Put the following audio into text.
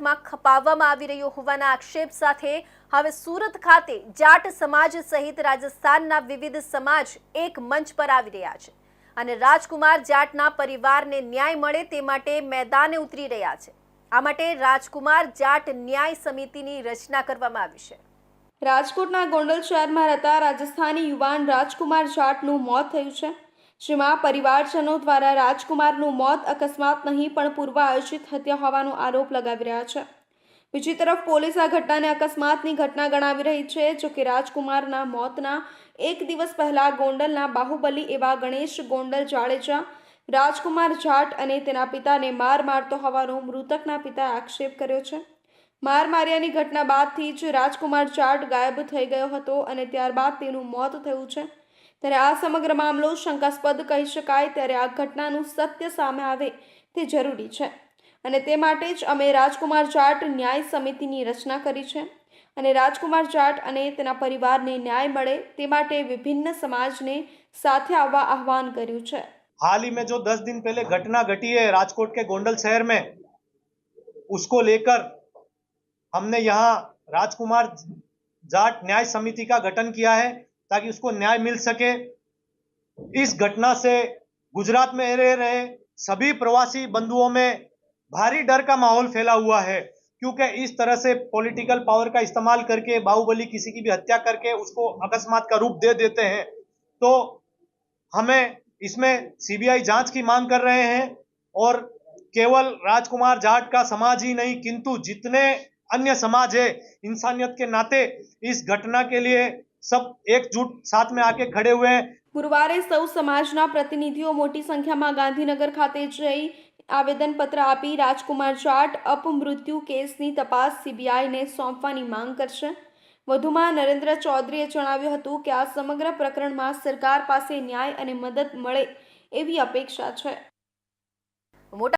માં ખપાવવામાં આવી રહ્યો હોવાના આક્ષેપ સાથે હવે સુરત ખાતે જાટ સમાજ સહિત રાજસ્થાનના વિવિધ સમાજ એક મંચ પર આવી રહ્યા છે અને રાજકુમાર જાટના પરિવારને ન્યાય મળે તે માટે મેદાને ઉતરી રહ્યા છે. આ માટે રાજકુમાર જાટ ન્યાય સમિતિની રચના કરવામાં આવી છે. રાજકોટના ગોંડલ શહેરમાં રહેતા રાજસ્થાની યુવાન રાજકુમાર જાટનું મોત થયું છે. જેમાં પરિવારજનો દ્વારા રાજકુમારનું મોત અકસ્માત નહીં, પણ પૂર્વ આયોજિત હત્યા હોવાનો આરોપ લગાવી રહ્યા છે. બીજી તરફ પોલીસ આ ઘટનાને અકસ્માતની ઘટના ગણાવી રહી છે, જો કે રાજકુમારના મોતના એક દિવસ પહેલા ગોંડલના બાહુબલી એવા ગણેશ ગોંડલ જાડેજા, રાજકુમાર જાટ અને તેના પિતાને માર મારતો હોવાનો મૃતકના પિતાએ આક્ષેપ કર્યો છે. માર માર્યાની ઘટના બાદથી જ રાજકુમાર જાટ ગાયબ થઈ ગયો હતો અને ત્યારબાદ તેનું મોત થયું છે. ત્યારે આ સમગ્ર મામલો શંકાસ્પદ કહી શકાય ત્યારે આ ઘટનાનું સત્ય સામે આવે તે જરૂરી છે અને તે માટે જ અમે રાજકુમાર જાટ ન્યાય સમિતિની રચના કરી છે અને રાજકુમાર જાટ અને તેના પરિવારને ન્યાય મળે તે માટે વિભિન્ન સમાજને સાથે આવવા આહવાન કર્યું છે हाल ही में जो दस दिन पहले घटना घटी है राजकोट के गोंडल शहर में उसको लेकर हमने यहाँ राजकुमार जाट न्याय समिति का गठन किया है ताकि उसको न्याय मिल सके। इस घटना से गुजरात में रह रहे सभी प्रवासी बंधुओं में भारी डर का माहौल फैला हुआ है, क्योंकि इस तरह से पॉलिटिकल पावर का इस्तेमाल करके, बाहुबली किसी की भी हत्या करके उसको अकस्मात का रूप दे देते हैं। तो हमें इसमें सीबीआई जाँच की मांग कर रहे हैं और केवल राजकुमार जाट का समाज ही नहीं, किंतु जितने अन्य समाज है, इंसानियत के नाते इस घटना के लिए सब एकजुट साथ में आके खड़े हुए हैं ગુરુવારે સૌ સમાજના પ્રતિનિધિઓ મોટી સંખ્યામાં ગાંધીનગર ખાતે જઈ આવેદનપત્ર આપી રાજકુમાર જાટ અપમૃત્યુ કેસની તપાસ સીબીઆઈને સોંપવાની માંગ કરશે વધુમાં નરેન્દ્ર ચૌધરીએ જણાવ્યું હતું કે આ સમગ્ર પ્રકરણમાં સરકાર પાસે ન્યાય અને મદદ મળે એવી અપેક્ષા છે મોટા